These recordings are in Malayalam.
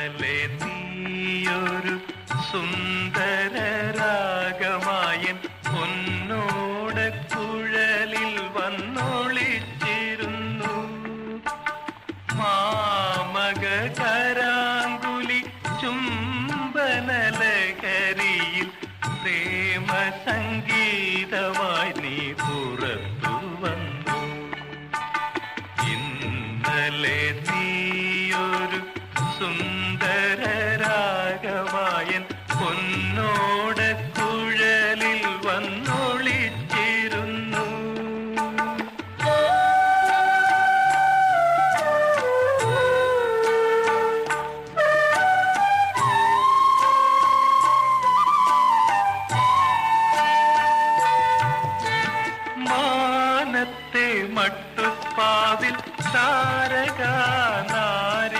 ഇന്നലെ നീയൊരു സുന്ദര രാഗമായൻ പൊന്നോട കുഴലിൽ വന്നൊളിച്ചിരുന്നു. മാമക കരാങ്കുലി ചുംബനലകരിയിൽ പ്രേമ സംഗീതമായി നീ പുറത്തു വന്നു. ഇന്നലെ നീയൊരു സുന്ദര രാഗമായൻ പൊന്നോട കുഴലിൽ വന്നൊളിച്ചിരുന്നു. മാനത്തെ മട്ടുപ്പാവിൽ താരക നാരിമാര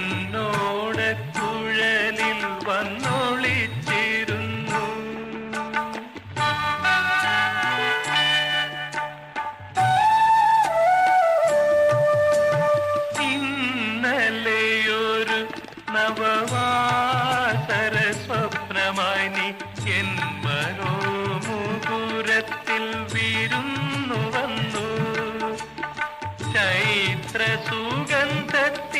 പൊന്നോട കുഴലിൽ വന്നൊളിച്ചിരുന്നു. ഇന്നലെയൊരു നവവാസര സ്വപ്നമായി നീ എൻ മനോമുകുരത്തിൽ വിരുന്നു വന്നു. ചൈത്ര സുഗന്ധത്തിന്റെ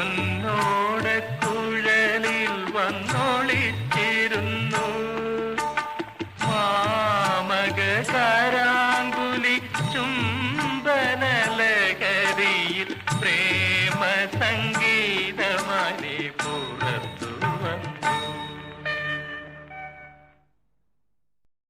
പൊന്നോട കുഴലിൽ വന്നൊളിച്ചിരുന്നു. മാമക കരാങ്കുലി ചുംബനലകരിയിൽ പ്രേമ സംഗീതമണി പുറത്തു